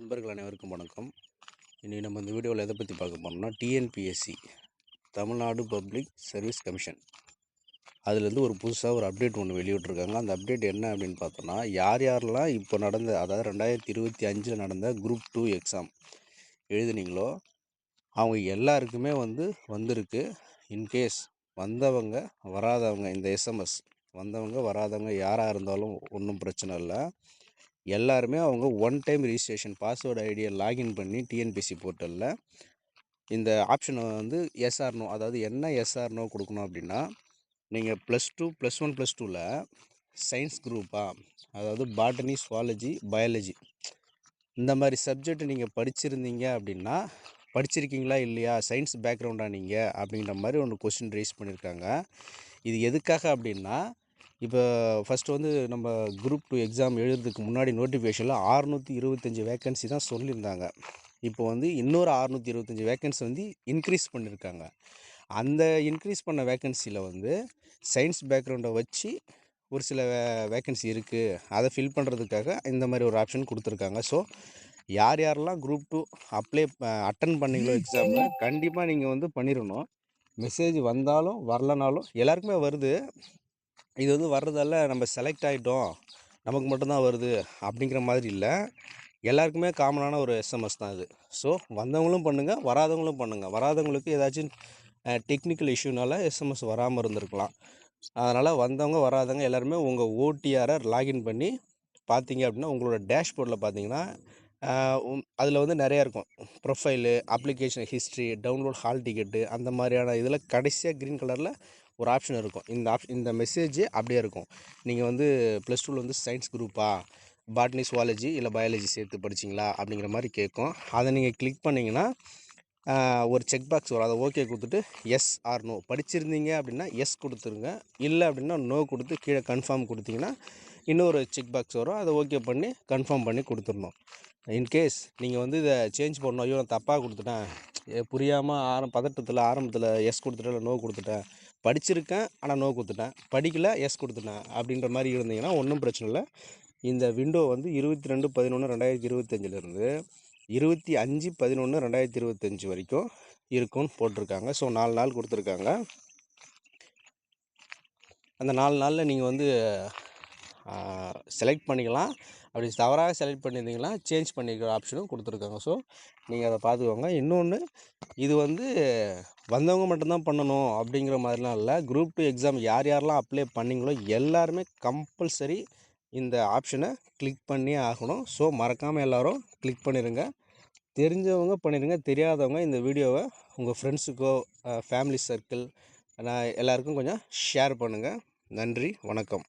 நண்பர்கள் அனைவருக்கும் வணக்கம். இன்றைக்கி நம்ம இந்த வீடியோவில் எதை பற்றி பார்க்க போகிறோம்னா TNPSC Tamil Nadu public service commission அதுலேருந்து ஒரு புதுசாக ஒரு அப்டேட் ஒன்று வெளியிட்ருக்காங்க அந்த அப்டேட் என்ன அப்படின்னு பார்த்தோன்னா யார் யாரெல்லாம் இப்போ நடந்த அதாவது ரெண்டாயிரத்தி இருபத்தி அஞ்சில் நடந்த குரூப் டூ எக்ஸாம் எழுதுனீங்களோ அவங்க எல்லாருக்குமே வந்து வந்திருக்கு. இன்கேஸ் வந்தவங்க வராதவங்க இந்த எஸ்எம்எஸ் வந்தவங்க வராதவங்க யாராக இருந்தாலும் ஒன்றும் பிரச்சனை இல்லை. எல்லாருமே அவங்க ஒன் டைம் ரிஜிஸ்ட்ரேஷன் பாஸ்வேர்டு ஐடியை லாகின் பண்ணி டிஎன்பிசி போர்ட்டலில் இந்த ஆப்ஷனை வந்து எஸ்ஆர்னோ அதாவது என்ன எஸ்ஆர்னோ கொடுக்கணும் அப்படின்னா நீங்கள் plus two plus one plus டூவில் சயின்ஸ் குரூப்பாக அதாவது பாட்டனி சுவாலஜி பயாலஜி இந்த மாதிரி சப்ஜெக்ட் நீங்கள் படிச்சிருந்தீங்க அப்படின்னா படிச்சிருக்கீங்களா இல்லையா சயின்ஸ் பேக்ரவுண்டாக நீங்கள் அப்படின்ற மாதிரி ஒன்று கொஸ்டின் ரைஸ் பண்ணியிருக்காங்க இது எதுக்காக அப்படின்னா இப்போ ஃபஸ்ட்டு வந்து நம்ம குரூப் டூ எக்ஸாம் எழுதுறதுக்கு முன்னாடி நோட்டிஃபிகேஷனில் ஆறுநூற்றி இருபத்தஞ்சி வேக்கன்சி தான் சொல்லியிருந்தாங்க. இப்போ வந்து இன்னொரு அறுநூற்றி இருபத்தஞ்சி வேக்கன்சி வந்து இன்க்ரீஸ் பண்ணியிருக்காங்க. அந்த இன்க்ரீஸ் பண்ண வேக்கன்சியில் வந்து சயின்ஸ் பேக்ரவுண்டை வச்சு ஒரு சில வே வேக்கன்சி இருக்குது அதை ஃபில் பண்ணுறதுக்காக இந்த மாதிரி ஒரு ஆப்ஷன் கொடுத்துருக்காங்க. ஸோ யார் யாரெல்லாம் குரூப் டூ அப்ளை அட்டன் பண்ணீங்களோ எக்ஸாமில் கண்டிப்பாக நீங்கள் வந்து பண்ணிடணும் மெசேஜ் வந்தாலும் வரலனாலும் எல்லாருக்குமே வருது. இது வந்து வர்றதால நம்ம செலக்ட் ஆகிட்டோம் நமக்கு மட்டும்தான் வருது அப்படிங்கிற மாதிரி இல்லை. எல்லாருக்குமே காமனான ஒரு எஸ்எம்எஸ் தான் இது. ஸோ வந்தவங்களும் பண்ணுங்கள் வராதவங்களும் பண்ணுங்கள் வராதவங்களுக்கு ஏதாச்சும் டெக்னிக்கல் இஷ்யூனால எஸ்எம்எஸ் வராமல் இருந்திருக்கலாம். அதனால் வந்தவங்க வராதவங்க எல்லாருமே உங்கள் ஓடிஆரை லாகின் பண்ணி பார்த்தீங்க அப்படின்னா உங்களோட டேஷ்போர்டில் பார்த்தீங்கன்னா அதில் வந்து நிறையா இருக்கும். Profile application history download hall ticket அந்த மாதிரியான இதில் கடைசியாக க்ரீன் கலரில் ஒரு ஆப்ஷன் இருக்கும். இந்த ஆப் இந்த மெசேஜே அப்படியே இருக்கும். நீங்கள் வந்து ப்ளஸ் டூவில் வந்து சயின்ஸ் குரூப்பா பாட்னி சுவாலஜி இல்லை பயாலஜி சேர்த்து படிச்சிங்களா அப்படிங்கிற மாதிரி கேட்கும் அதை நீங்கள் கிளிக் பண்ணிங்கன்னா ஒரு செக் பாக்ஸ் வரும். அதை ஓகே கொடுத்துட்டு எஸ் ஆர் நோ படிச்சிருந்தீங்க அப்படின்னா எஸ் கொடுத்துருங்க. இல்லை அப்படின்னா நோ கொடுத்து கீழே கன்ஃபார்ம் கொடுத்தீங்கன்னா இன்னொரு செக் பாக்ஸ் வரும். அதை ஓகே பண்ணி கன்ஃபார்ம் பண்ணி கொடுத்துடணும். இன்கேஸ் நீங்கள் வந்து இதை சேஞ்ச் பண்ணணும். ஐயோ நான் தப்பாக கொடுத்துட்டேன். புரியாமல் ஆரம் பதட்டத்தில் ஆரம்பத்தில் எஸ் கொடுத்துட்டேன் இல்லை நோ கொடுத்துட்டேன். படிச்சிருக்கேன் ஆனால் நோ கொடுத்துட்டேன். படிக்கலை எஸ் கொடுத்துட்டேன். அப்படின்ற மாதிரி இருந்தீங்கன்னா ஒன்றும் பிரச்சனை இல்லை. இந்த விண்டோ வந்து இருபத்தி ரெண்டு பதினொன்று ரெண்டாயிரத்தி இருபத்தஞ்சிலேருந்து இருபத்தி அஞ்சு பதினொன்று ரெண்டாயிரத்தி இருபத்தஞ்சி வரைக்கும் இருக்கும்னு போட்டிருக்காங்க. ஸோ நாலு நாள் கொடுத்துருக்காங்க. அந்த நாலு நாளில் நீங்கள் வந்து செலக்ட் பண்ணிக்கலாம். அப்படி தவறாக செலக்ட் பண்ணியிருந்தீங்கன்னா சேஞ்ச் பண்ணிக்கிற ஆப்ஷனும் கொடுத்துருக்காங்க. ஸோ நீங்கள் அதை பார்த்துக்கோங்க. இன்னொன்று இது வந்து வந்தவங்க மட்டும்தான் பண்ணணும் அப்படிங்கிற மாதிரிலாம் இல்லை. குரூப் டூ எக்ஸாம் யார் யாரெல்லாம் அப்ளை பண்ணிங்களோ எல்லாருமே கம்பல்சரி இந்த ஆப்ஷனை கிளிக் பண்ணி ஆகணும். ஸோ மறக்காமல் எல்லோரும் கிளிக் பண்ணிடுங்க தெரிஞ்சவங்க பண்ணிடுங்க தெரியாதவங்க இந்த வீடியோவை உங்கள் ஃப்ரெண்ட்ஸுக்கோ ஃபேமிலி சர்க்கிள் நான் எல்லாருக்கும் கொஞ்சம் ஷேர் பண்ணுங்கள் நன்றி. வணக்கம்.